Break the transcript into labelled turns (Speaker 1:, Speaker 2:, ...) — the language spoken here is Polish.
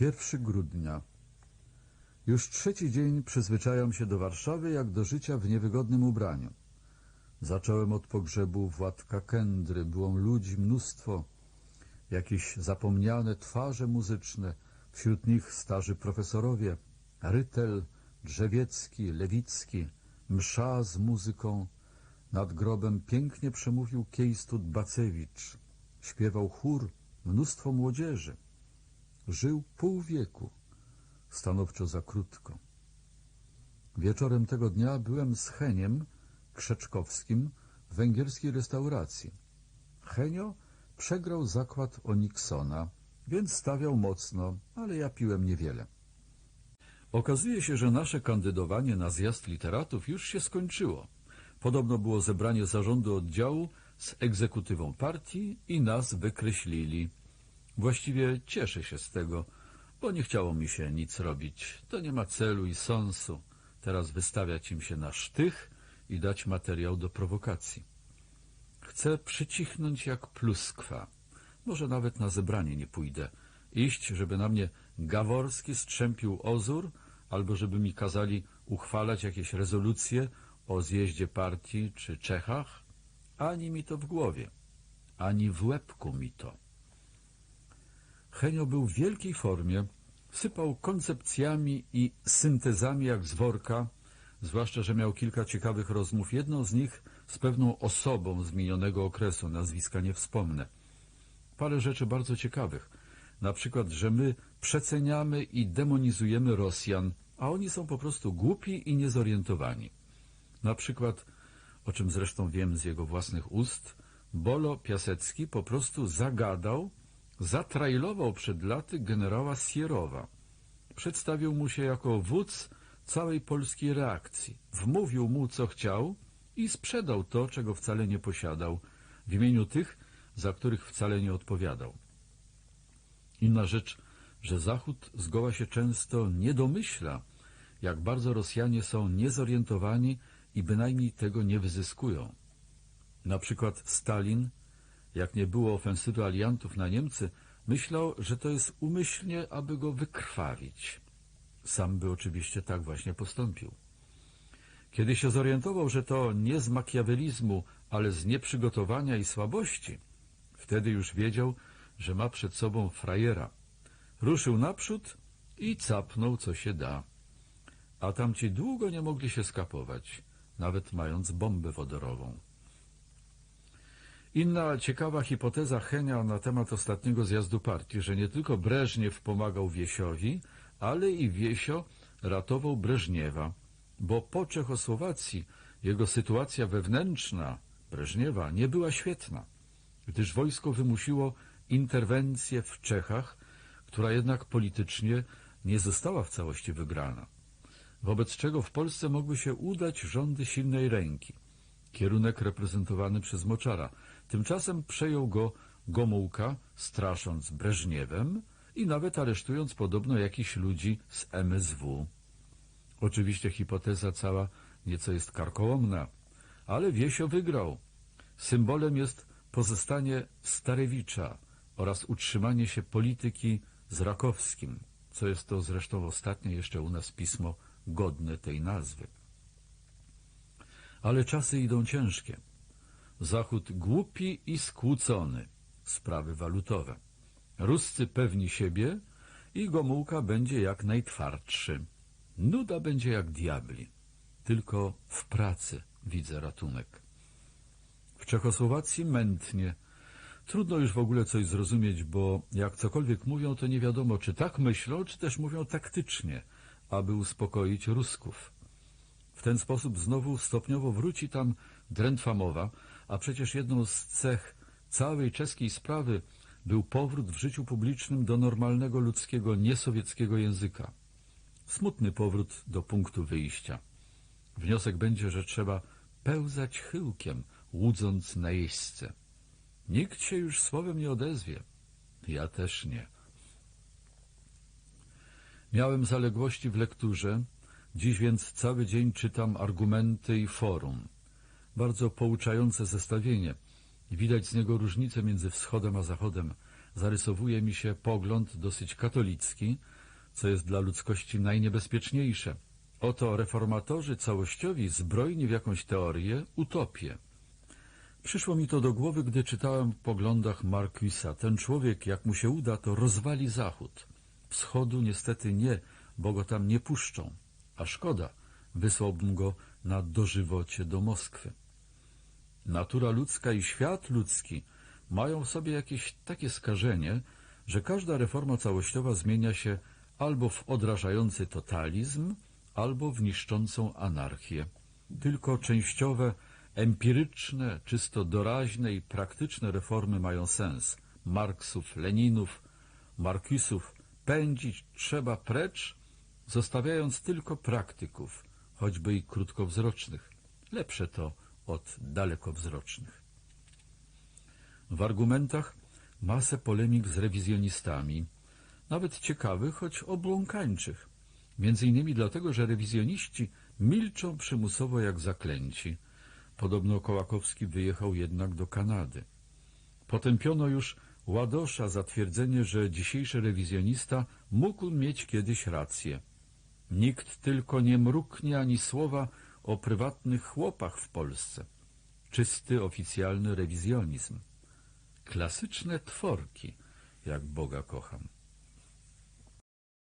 Speaker 1: 1 grudnia. Już trzeci dzień przyzwyczajam się do Warszawy jak do życia w niewygodnym ubraniu. Zacząłem od pogrzebu Władka Kędry. Było ludzi mnóstwo, jakieś zapomniane twarze muzyczne, wśród nich starzy profesorowie, Rytel, Drzewiecki, Lewicki, msza z muzyką. Nad grobem pięknie przemówił Kiejstut Bacewicz. Śpiewał chór, mnóstwo młodzieży. Żył pół wieku, stanowczo za krótko. Wieczorem tego dnia byłem z Heniem Krzeczkowskim w węgierskiej restauracji. Henio przegrał zakład o Nixona, więc stawiał mocno, ale ja piłem niewiele. Okazuje się, że nasze kandydowanie na zjazd literatów już się skończyło. Podobno było zebranie zarządu oddziału z egzekutywą partii i nas wykreślili. Właściwie cieszę się z tego, bo nie chciało mi się nic robić. To nie ma celu i sensu. Teraz wystawiać im się na sztych i dać materiał do prowokacji. Chcę przycichnąć jak pluskwa. Może nawet na zebranie nie pójdę. Iść, żeby na mnie Gaworski strzępił ozór, albo żeby mi kazali uchwalać jakieś rezolucje o zjeździe partii czy Czechach? Ani mi to w głowie, ani w łebku mi to. Henio był w wielkiej formie, sypał koncepcjami i syntezami jak z worka, zwłaszcza, że miał kilka ciekawych rozmów. Jedną z nich z pewną osobą z minionego okresu, nazwiska nie wspomnę. Parę rzeczy bardzo ciekawych. Na przykład, że my przeceniamy i demonizujemy Rosjan, a oni są po prostu głupi i niezorientowani. Na przykład, o czym zresztą wiem z jego własnych ust, Bolo Piasecki po prostu zagadał, zatrajlował przed laty generała Sierowa. Przedstawił mu się jako wódz całej polskiej reakcji. Wmówił mu, co chciał i sprzedał to, czego wcale nie posiadał, w imieniu tych, za których wcale nie odpowiadał. Inna rzecz, że Zachód zgoła się często nie domyśla, jak bardzo Rosjanie są niezorientowani i bynajmniej tego nie wyzyskują. Na przykład Stalin, jak nie było ofensywy aliantów na Niemcy, myślał, że to jest umyślnie, aby go wykrwawić. Sam by oczywiście tak właśnie postąpił. Kiedy się zorientował, że to nie z makiawelizmu, ale z nieprzygotowania i słabości, wtedy już wiedział, że ma przed sobą frajera. Ruszył naprzód i capnął, co się da. A tamci długo nie mogli się skapować, nawet mając bombę wodorową. Inna ciekawa hipoteza Henia na temat ostatniego zjazdu partii, że nie tylko Breżniew pomagał Wiesiowi, ale i Wiesio ratował Breżniewa, bo po Czechosłowacji jego sytuacja wewnętrzna Breżniewa nie była świetna, gdyż wojsko wymusiło interwencję w Czechach, która jednak politycznie nie została w całości wygrana, wobec czego w Polsce mogły się udać rządy silnej ręki. Kierunek reprezentowany przez Moczara. Tymczasem przejął go Gomułka, strasząc Breżniewem i nawet aresztując podobno jakichś ludzi z MSW. Oczywiście hipoteza cała nieco jest karkołomna, ale Wiesio wygrał. Symbolem jest pozostanie Starewicza oraz utrzymanie się polityki z Rakowskim, co jest to zresztą ostatnie jeszcze u nas pismo godne tej nazwy. Ale czasy idą ciężkie. Zachód głupi i skłócony. Sprawy walutowe. Ruscy pewni siebie i Gomułka będzie jak najtwardszy. Nuda będzie jak diabli. Tylko w pracy widzę ratunek. W Czechosłowacji mętnie. Trudno już w ogóle coś zrozumieć, bo jak cokolwiek mówią, to nie wiadomo, czy tak myślą, czy też mówią taktycznie, aby uspokoić Rusków. W ten sposób znowu stopniowo wróci tam drętwa mowa, a przecież jedną z cech całej czeskiej sprawy był powrót w życiu publicznym do normalnego ludzkiego, niesowieckiego języka. Smutny powrót do punktu wyjścia. Wniosek będzie, że trzeba pełzać chyłkiem, łudząc najeźdźcę. Nikt się już słowem nie odezwie. Ja też nie. Miałem zaległości w lekturze, dziś więc cały dzień czytam argumenty i forum. Bardzo pouczające zestawienie. Widać z niego różnicę między wschodem a zachodem. zarysowuje mi się pogląd dosyć katolicki, co jest dla ludzkości najniebezpieczniejsze. Oto reformatorzy całościowi zbrojni w jakąś teorię, utopię. Przyszło mi to do głowy, gdy czytałem w poglądach Marquisa. Ten człowiek, jak mu się uda, to rozwali Zachód. Wschodu niestety nie, bo go tam nie puszczą. A szkoda, wysłałbym go na dożywocie do Moskwy. Natura ludzka i świat ludzki mają w sobie jakieś takie skażenie, że każda reforma całościowa zmienia się albo w odrażający totalizm, albo w niszczącą anarchię. Tylko częściowe, empiryczne, czysto doraźne i praktyczne reformy mają sens. Marksów, Leninów, Marquisów pędzić trzeba precz, zostawiając tylko praktyków, choćby i krótkowzrocznych. Lepsze to od dalekowzrocznych. W argumentach masę polemik z rewizjonistami, nawet ciekawych, choć obłąkańczych. Między innymi dlatego, że rewizjoniści milczą przymusowo jak zaklęci. Podobno Kołakowski wyjechał jednak do Kanady. Potępiono już Ładosza za twierdzenie, że dzisiejszy rewizjonista mógł mieć kiedyś rację. Nikt tylko nie mruknie ani słowa o prywatnych chłopach w Polsce. Czysty, oficjalny rewizjonizm. Klasyczne tworki, jak Boga kocham.